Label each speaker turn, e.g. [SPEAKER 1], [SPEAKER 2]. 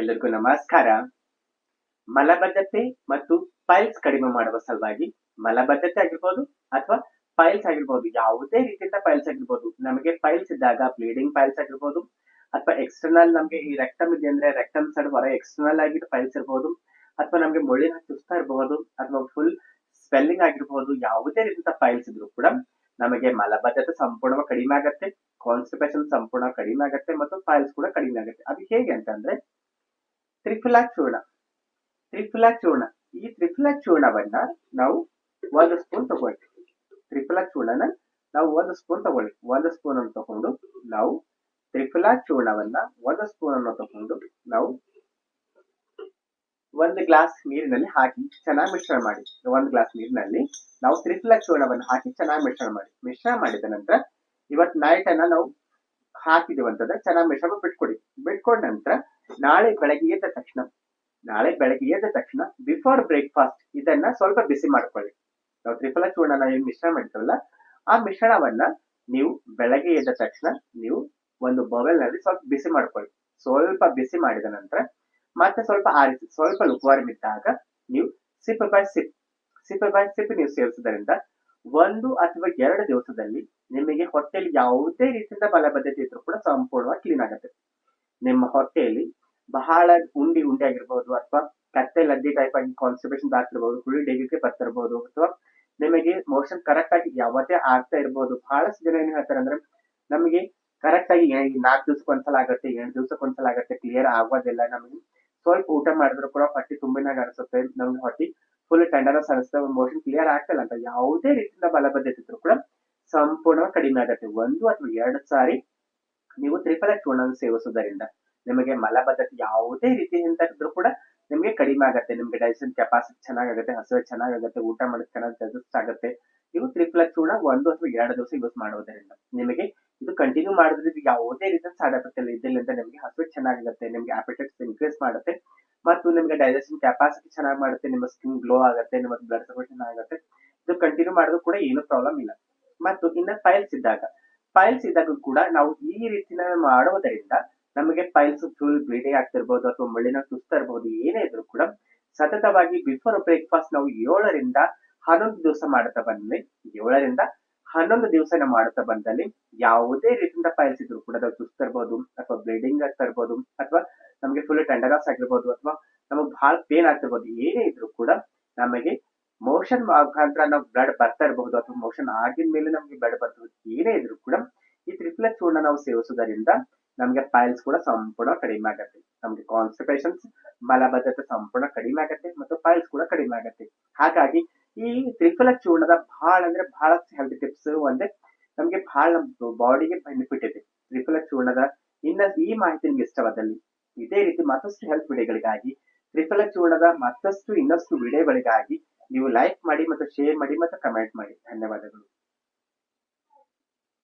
[SPEAKER 1] ಎಲ್ಲರಿಗೂ ನಮಸ್ಕಾರ. ಮಲಬದ್ಧತೆ ಮತ್ತು ಪೈಲ್ಸ್ ಕಡಿಮೆ ಮಾಡುವ ಸಲುವಾಗಿ ಮಲಬದ್ಧತೆ ಆಗಿರ್ಬೋದು ಅಥವಾ ಪೈಲ್ಸ್ ಆಗಿರ್ಬೋದು, ಯಾವುದೇ ರೀತಿಯಿಂದ ಪೈಲ್ಸ್ ಆಗಿರ್ಬೋದು. ನಮಗೆ ಪೈಲ್ಸ್ ಇದ್ದಾಗ ಬ್ಲೀಡಿಂಗ್ ಪೈಲ್ಸ್ ಆಗಿರ್ಬೋದು ಅಥವಾ ಎಕ್ಸ್ಟರ್ನಲ್ ನಮಗೆ ಈ ರೆಕ್ಟಮ್ ಇದೆ ಅಂದ್ರೆ ರೆಕ್ಟಮ್ ಸೈಡ್ ಹೊರ ಎಕ್ಸ್ಟರ್ನಲ್ ಆಗಿ ಪೈಲ್ಸ್ ಇರ್ಬೋದು ಅಥವಾ ನಮಗೆ ಮುಳ್ಳಿನ ಚುಸ್ತಾ ಇರಬಹುದು ಅಥವಾ ಫುಲ್ ಸ್ವೆಲ್ಲಿಂಗ್ ಆಗಿರ್ಬೋದು, ಯಾವುದೇ ರೀತಿಯ ಪೈಲ್ಸ್ ಇದ್ರು ಕೂಡ ನಮಗೆ ಮಲಬದ್ಧತೆ ಸಂಪೂರ್ಣವಾಗಿ ಕಡಿಮೆ ಆಗುತ್ತೆ ಕಾನ್ಸ್ಟಿಪೇಷನ್ ಸಂಪೂರ್ಣ ಕಡಿಮೆ ಆಗುತ್ತೆ ಮತ್ತು ಫೈಲ್ಸ್ ಕೂಡ ಕಡಿಮೆ ಆಗುತ್ತೆ. ಅದು ಹೇಗೆ ಅಂತಂದ್ರೆ ತ್ರಿಫಲಾ ಚೂರ್ಣ ತ್ರಿಫುಲ ಚೂರ್ಣ ಈ ತ್ರಿಫುಲ ಚೂರ್ಣವನ್ನ ನಾವು ಒಂದು ಸ್ಪೂನ್ ತಗೊಳ್ಳಿ ತ್ರಿಫುಲ ಚೂರ್ಣನ ನಾವು ಒಂದು ಸ್ಪೂನ್ ತಗೊಳ್ಳಿ, ಒಂದು ಸ್ಪೂನ್ ಅನ್ನು ತಗೊಂಡು ನಾವು ತ್ರಿಫುಲ ಚೂರ್ಣವನ್ನ ಒಂದು ಸ್ಪೂನ್ ಅನ್ನು ತಗೊಂಡು ನಾವು ಒಂದು ಗ್ಲಾಸ್ ನೀರಿನಲ್ಲಿ ಹಾಕಿ ಚೆನ್ನಾಗಿ ಮಿಶ್ರಣ ಮಾಡಿ. ಒಂದು ಗ್ಲಾಸ್ ನೀರಿನಲ್ಲಿ ನಾವು ತ್ರಿಫುಲ ಚೂರ್ಣವನ್ನು ಹಾಕಿ ಚೆನ್ನಾಗಿ ಮಿಶ್ರಣ ಮಾಡಿ. ಮಿಶ್ರಣ ಮಾಡಿದ ನಂತರ ಇವತ್ತು ನೈಟ್ ಅನ್ನ ನಾವು ಹಾಕಿದೀವಿ ಚೆನ್ನಾಗಿ ಮಿಶ್ರಣ ಬಿಟ್ಕೊಡಿ. ಬಿಟ್ಕೊಂಡ ನಂತರ ನಾಳೆ ಬೆಳಗ್ಗೆ ಎದ್ದ ತಕ್ಷಣ, ನಾಳೆ ಬೆಳಗ್ಗೆ ಎದ್ದ ತಕ್ಷಣ ಬಿಫೋರ್ ಬ್ರೇಕ್ಫಾಸ್ಟ್ ಇದನ್ನ ಸ್ವಲ್ಪ ಬಿಸಿ ಮಾಡ್ಕೊಳ್ಳಿ. ನಾವು ತ್ರಿಫಲ ಚೂರ್ಣನ ಏನು ಮಿಶ್ರಣ ಮಾಡ್ತೀವಲ್ಲ ಆ ಮಿಶ್ರಣವನ್ನ ನೀವು ಬೆಳಗ್ಗೆ ಎದ್ದ ತಕ್ಷಣ ನೀವು ಒಂದು ಬೌಲ್ನಲ್ಲಿ ಸ್ವಲ್ಪ ಬಿಸಿ ಮಾಡ್ಕೊಳ್ಳಿ. ಸ್ವಲ್ಪ ಬಿಸಿ ಮಾಡಿದ ನಂತರ ಮತ್ತೆ ಸ್ವಲ್ಪ ಆರಿಸಿ, ಸ್ವಲ್ಪ ಲುಕ್ವಾರ್ಮ್ ಇದ್ದಾಗ ನೀವು sip by sip sip by sip ನೀವು ಸೇವಿಸುವುದರಿಂದ ಒಂದು ಅಥವಾ ಎರಡು ದಿವಸದಲ್ಲಿ ನಿಮಗೆ ಹೊಟ್ಟೆಯಲ್ಲಿ ಯಾವುದೇ ರೀತಿಯಿಂದ ಬಲಬದ್ಧತೆ ಇದ್ರೂ ಕೂಡ ಸಂಪೂರ್ಣವಾಗಿ ಕ್ಲೀನ್ ಆಗುತ್ತೆ. ನಿಮ್ಮ ಹೊಟ್ಟೆಯಲ್ಲಿ ಬಹಳ ಉಂಡಿ ಉಂಡಿ ಆಗಿರ್ಬೋದು ಅಥವಾ ಕತ್ತೆ ಲದ್ದಿ ಟೈಪ್ ಆಗಿ ಕಾನ್ಸ್ಟಿಪೇಷನ್ ಆಗ್ತಿರ್ಬೋದು ಫುಲ್ ಡೇಗಿಗೆ ಬರ್ತಿರ್ಬೋದು ಅಥವಾ ನಿಮಗೆ ಮೋಷನ್ ಕರೆಕ್ಟ್ ಆಗಿ ಯಾವತ್ತೇ ಆಗ್ತಾ ಇರ್ಬೋದು. ಬಹಳಷ್ಟು ಜನ ಏನ್ ಹೇಳ್ತಾರೆ ಅಂದ್ರೆ ನಮಗೆ ಕರೆಕ್ಟ್ ಆಗಿ ನಾಲ್ಕು ದಿವಸಕ್ಕೆ ಒಂದ್ಸಲ ಆಗುತ್ತೆ ಎಂಟು ದಿವಸಕ್ಕೆ ಒಂದ್ಸಲ ಆಗುತ್ತೆ ಕ್ಲಿಯರ್ ಆಗೋದಿಲ್ಲ. ನಮಗೆ ಸ್ವಲ್ಪ ಊಟ ಮಾಡಿದ್ರು ಕೂಡ ಹೊಟ್ಟೆ ತುಂಬಿನಾಗ ಅನಿಸುತ್ತೆ ನಮ್ಗೆ ಹೊಟ್ಟೆ ಫುಲ್ ಟೆಂಡರ್ಸ್ ಅನಿಸುತ್ತೆ ಮೋಷನ್ ಕ್ಲಿಯರ್ ಆಗ್ತಿಲ್ಲ ಅಂತ ಯಾವುದೇ ರೀತಿಯಿಂದ ಬಲಬದ್ಧತೆ ಇದ್ರು ಕೂಡ ಸಂಪೂರ್ಣ ಕಡಿಮೆ ಆಗುತ್ತೆ. ಒಂದು ಅಥವಾ ಎರಡು ಸಾರಿ ನೀವು ತ್ರಿಫಲ ಚೂರ್ಣವನ್ನು ಸೇವಿಸುವುದರಿಂದ. ನಿಮಗೆ ಮಲಬದ್ಧತೆ ಯಾವುದೇ ರೀತಿಯಿಂದ ಇದ್ರೂ ಕೂಡ ನಿಮಗೆ ಕಡಿಮೆ ಆಗುತ್ತೆ. ನಿಮಗೆ ಡೈಜೆಷನ್ ಕೆಪಾಸಿಟಿ ಚೆನ್ನಾಗಾಗುತ್ತೆ, ಹಸುವೆ ಚೆನ್ನಾಗಾಗುತ್ತೆ, ಊಟ ಮಾಡೋದು ಚೆನ್ನಾಗಿ ಡೈಜೆಸ್ಟ್ ಆಗುತ್ತೆ. ನೀವು ತ್ರಿಫಲ ಚೂರ್ಣ ಒಂದು ಅಥವಾ ಎರಡು ದಿವಸ ಯೂಸ್ ಮಾಡುವುದರಿಂದ ನಿಮಗೆ ಇದು ಕಂಟಿನ್ಯೂ ಮಾಡೋದ್ರಿಂದ ಯಾವುದೇ ರೀತಿಯ ಸೈಡ್ ಎಫೆಕ್ಟ್ ಇಲ್ಲ ಇದರಿಂದ ನಿಮಗೆ ಹಸುವೆ ಚೆನ್ನಾಗಿರುತ್ತೆ ನಿಮಗೆ ಆಪಿಟೆಕ್ಸ್ ಇನ್ಕ್ರೀಸ್ ಮಾಡುತ್ತೆ. ಮತ್ತು ನಿಮಗೆ ಡೈಜೆಷನ್ ಕೆಪಾಸಿಟಿ ಚೆನ್ನಾಗಿ ಮಾಡುತ್ತೆ, ನಿಮ್ಮ ಸ್ಕಿನ್ ಗ್ಲೋ ಆಗುತ್ತೆ, ನಿಮ್ಮ ಬ್ಲಡ್ ಸರ್ಕ್ಯುಲೇಷನ್ ಆಗುತ್ತೆ ಇದು ಕಂಟಿನ್ಯೂ ಮಾಡೋದು ಕೂಡ ಏನು ಪ್ರಾಬ್ಲಮ್ ಇಲ್ಲ. ಮತ್ತು ಇನ್ನ ಫೈಲ್ಸ್ ಇದ್ದಾಗ ಫೈಲ್ಸ್ ಇದ್ದಾಗ ಕೂಡ ನಾವು ಈ ರೀತಿನ ಮಾಡುವುದರಿಂದ ನಮಗೆ ಫೈಲ್ಸ್ ಫುಲ್ ಬ್ಲೀಡಿಂಗ್ ಆಗ್ತಿರ್ಬೋದು ಅಥವಾ ಮಳಿನ ಸುಸ್ತಾ ಇರ್ಬೋದು ಏನೇ ಇದ್ರು ಕೂಡ ಸತತವಾಗಿ ಬಿಫೋರ್ ಬ್ರೇಕ್ಫಾಸ್ಟ್ ನಾವು ಏಳರಿಂದ ಹನ್ನೊಂದು ದಿವಸ ಮಾಡುತ್ತಾ ಬಂದ್ವಿ. ಏಳರಿಂದ ಹನ್ನೊಂದು ದಿವಸ ಮಾಡುತ್ತಾ ಬಂದಲ್ಲಿ ಯಾವುದೇ ರೀತಿಯಿಂದ ಫೈಲ್ಸ್ ಇದ್ರು ಕೂಡ ನಾವು ಸುಸ್ತಿರ್ಬೋದು ಅಥವಾ ಬ್ಲೀಡಿಂಗ್ ಆಗ್ತಾ ಇರ್ಬೋದು ಅಥವಾ ನಮಗೆ ಫುಲ್ ಟೆಂಡರಸ್ ಆಗಿರ್ಬೋದು, ಅಥವಾ ನಮಗೆ ಬಹಳ ಪೇನ್ ಆಗ್ತಿರ್ಬೋದು, ಏನೇ ಇದ್ರು ಕೂಡ ನಮಗೆ ಮೋಷನ್ ಮುಖಾಂತರ ನಾವು ಬ್ಲಡ್ ಬರ್ತಾ ಇರಬಹುದು ಅಥವಾ ಮೋಷನ್ ಆಗಿದ ಮೇಲೆ ನಮಗೆ ಬ್ಲಡ್ ಬರ್ತದೆ, ಏನೇ ಇದ್ರು ಕೂಡ ಈ ತ್ರಿಫಲ ಚೂರ್ಣ ನಾವು ಸೇವಿಸುವುದರಿಂದ ನಮಗೆ ಪೈಲ್ಸ್ ಕೂಡ ಸಂಪೂರ್ಣ ಕಡಿಮೆ ಆಗತ್ತೆ. ನಮಗೆ ಕಾನ್ಸ್ಟಿಪೇಷನ್ಸ್ ಮಲಬದ್ಧತೆ ಸಂಪೂರ್ಣ ಕಡಿಮೆ ಆಗತ್ತೆ ಮತ್ತು ಪೈಲ್ಸ್ ಕೂಡ ಕಡಿಮೆ ಆಗತ್ತೆ. ಹಾಗಾಗಿ ಈ ತ್ರಿಫಲ ಚೂರ್ಣದ ಬಹಳ ಅಂದ್ರೆ ಬಹಳ ಹೆಲ್ತ್ ಟಿಪ್ಸ್ ಒಂದೇ. ನಮಗೆ ಬಹಳ ಬಾಡಿಗೆ ಬೆನಿಫಿಟ್ ಇದೆ. ತ್ರಿಫಲ ಚೂರ್ಣದ ಇನ್ನ ಈ ಮಾಹಿತಿ ನಿಮ್ಗೆ ಇಷ್ಟವಾದಲ್ಲಿ ಇದೇ ರೀತಿ ಮತ್ತಷ್ಟು ಹೆಲ್ತ್ ವಿಡಿಯೋಗಳಿಗಾಗಿ, ತ್ರಿಫಲ ಚೂರ್ಣದ ಮತ್ತಷ್ಟು ಇನ್ನಷ್ಟು ವಿಡಿಯೋಗಳಿಗಾಗಿ ನೀವು ಲೈಕ್ ಮಾಡಿ ಮತ್ತು ಶೇರ್ ಮಾಡಿ ಮತ್ತು ಕಮೆಂಟ್ ಮಾಡಿ. ಧನ್ಯವಾದಗಳು.